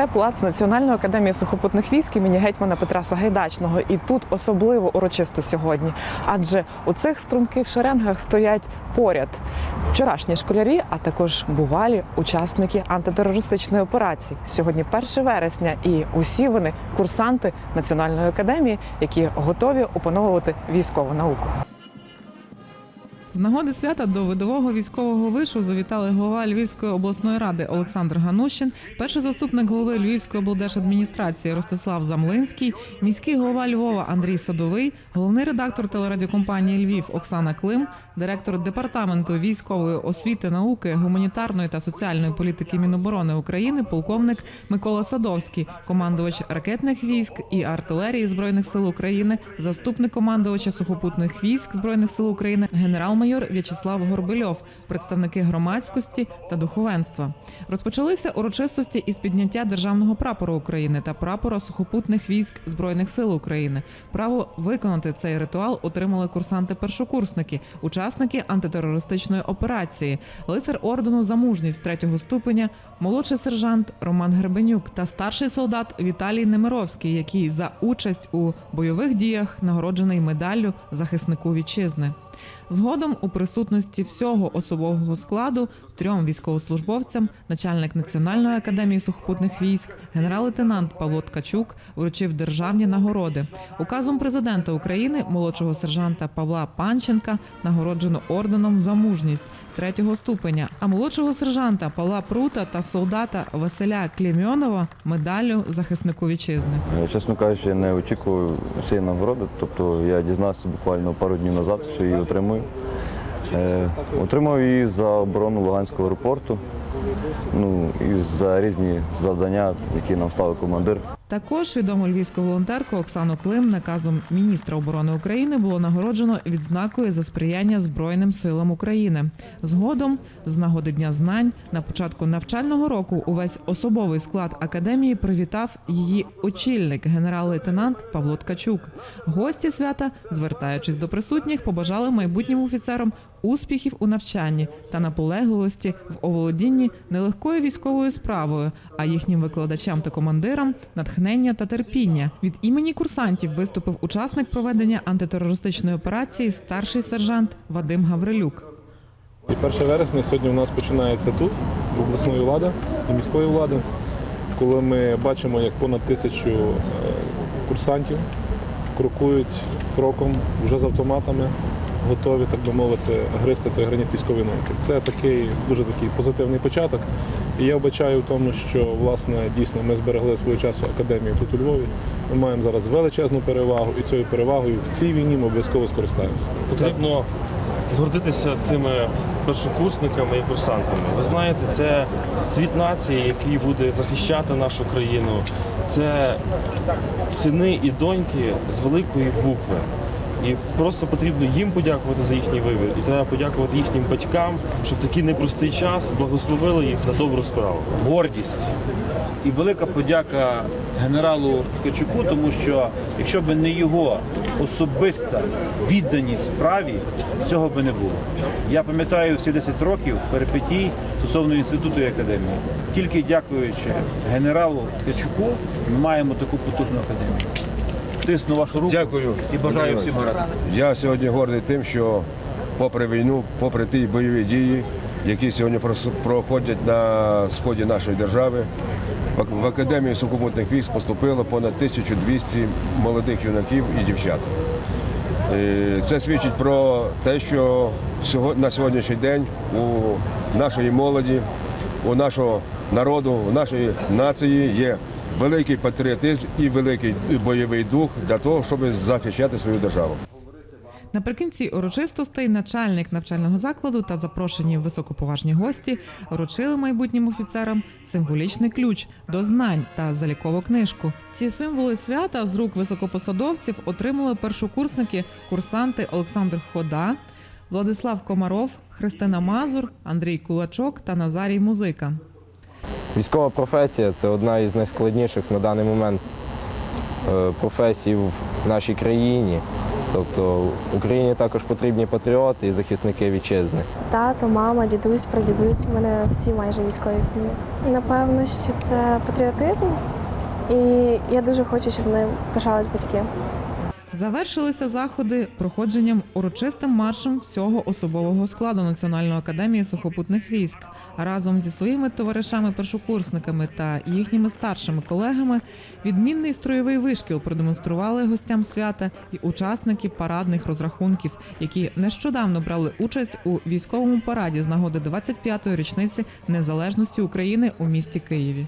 Це плац Національної академії сухопутних військ імені гетьмана Петра Сагайдачного. І тут особливо урочисто сьогодні. Адже у цих струнких шеренгах стоять поряд вчорашні школярі, а також бувалі учасники антитерористичної операції. Сьогодні 1 вересня, і усі вони курсанти Національної академії, які готові опановувати військову науку. З нагоди свята до видового військового вишу завітали голова Львівської обласної ради Олександр Ганущин, перший заступник голови Львівської облдержадміністрації Ростислав Замлинський, міський голова Львова Андрій Садовий, головний редактор телерадіокомпанії Львів Оксана Клим, директор департаменту військової освіти, науки, гуманітарної та соціальної політики Міноборони України, полковник Микола Садовський, командувач ракетних військ і артилерії збройних сил України, заступник командувача сухопутних військ збройних сил України, генерал-майор В'ячеслав Горбельов, представники громадськості та духовенства. Розпочалися урочистості із підняття державного прапору України та прапора сухопутних військ збройних сил України. Право виконати цей ритуал отримали курсанти-першокурсники, учасники антитерористичної операції, лицар ордену за мужність третього ступеня, молодший сержант Роман Гребенюк та старший солдат Віталій Немировський, який за участь у бойових діях нагороджений медаллю захиснику вітчизни. Згодом у присутності всього особового складу трьом військовослужбовцям начальник Національної академії сухопутних військ, генерал-лейтенант Павло Ткачук вручив державні нагороди. Указом президента України молодшого сержанта Павла Панченка нагороджено орденом за мужність третього ступеня, а молодшого сержанта Павла Прута та солдата Василя Клімьонова медаллю захиснику вітчизни. Е, Чесно кажучи, я не очікую цієї нагороди. Тобто я дізнався буквально пару днів назад, що її отримую. Е, отримав її за оборону Луганського аеропорту. Ну і за різні завдання, які нам ставив командир. Також відому львівську волонтерку Оксану Клим наказом міністра оборони України було нагороджено відзнакою за сприяння Збройним силам України. Згодом, з нагоди Дня знань, на початку навчального року увесь особовий склад академії привітав її очільник, генерал-лейтенант Павло Ткачук. Гості свята, звертаючись до присутніх, побажали майбутнім офіцерам успіхів у навчанні та наполегливості в оволодінні нелегкою військовою справою, а їхнім викладачам та командирам натхнення та терпіння. Від імені курсантів виступив учасник проведення антитерористичної операції, старший сержант Вадим Гаврилюк. І 1 вересня сьогодні у нас починається тут, обласної влади і міської влади, коли ми бачимо, як понад тисячу е, курсантів крокують кроком вже з автоматами, готові, так би мовити, гристи той граніт військової науки. Це такий дуже такий позитивний початок. І я вбачаю в тому, що власне дійсно ми зберегли свого часу академію тут у Львові. Ми маємо зараз величезну перевагу, і цією перевагою в цій війні ми обов'язково скористаємося. Потрібно гордитися цими першокурсниками і курсантами. Ви знаєте, це цвіт нації, який буде захищати нашу країну. Це сини і доньки з великої букви. І просто потрібно їм подякувати за їхній вибір. І треба подякувати їхнім батькам, що в такий непростий час благословили їх на добру справу. гордість і велика подяка генералу Ткачуку, тому що якщо б не його особиста відданість справі, цього би не було. Я пам'ятаю всі 10 років перипетій стосовно інституту і академії. Тільки дякуючи генералу Ткачуку, ми маємо таку потужну академію. Тисну вашу руку Дякую. і бажаю всім гаразд. Я сьогодні гордий тим, що попри війну, попри ті бойові дії, які сьогодні проходять на сході нашої держави, в- Академію сухопутних військ поступило понад 1200 молодих юнаків і дівчат. Е, Це свідчить про те, що на сьогоднішній день у нашої молоді, у нашого народу, у нашої нації є великий патріотизм і великий бойовий дух для того, щоб захищати свою державу. Наприкінці урочистостей начальник навчального закладу та запрошені високоповажні гості вручили майбутнім офіцерам символічний ключ до знань та залікову книжку. Ці символи свята з рук високопосадовців отримали першокурсники, курсанти Олександр Хода, Владислав Комаров, Христина Мазур, Андрій Кулачок та Назарій Музика. Військова професія це одна із найскладніших на даний момент е, професій в нашій країні. Тобто Україні також потрібні патріоти і захисники вітчизни. Тато, мама, дідусь, прадідусь. У мене всі майже військові в сім'ї. Напевно, що це патріотизм, і я дуже хочу, щоб ним пишались батьки. Завершилися заходи проходженням урочистим маршем всього особового складу Національної академії сухопутних військ. Разом зі своїми товаришами-першокурсниками та їхніми старшими колегами відмінний строєвий вишкіл продемонстрували гостям свята і учасники парадних розрахунків, які нещодавно брали участь у військовому параді з нагоди 25-ї річниці незалежності України у місті Києві.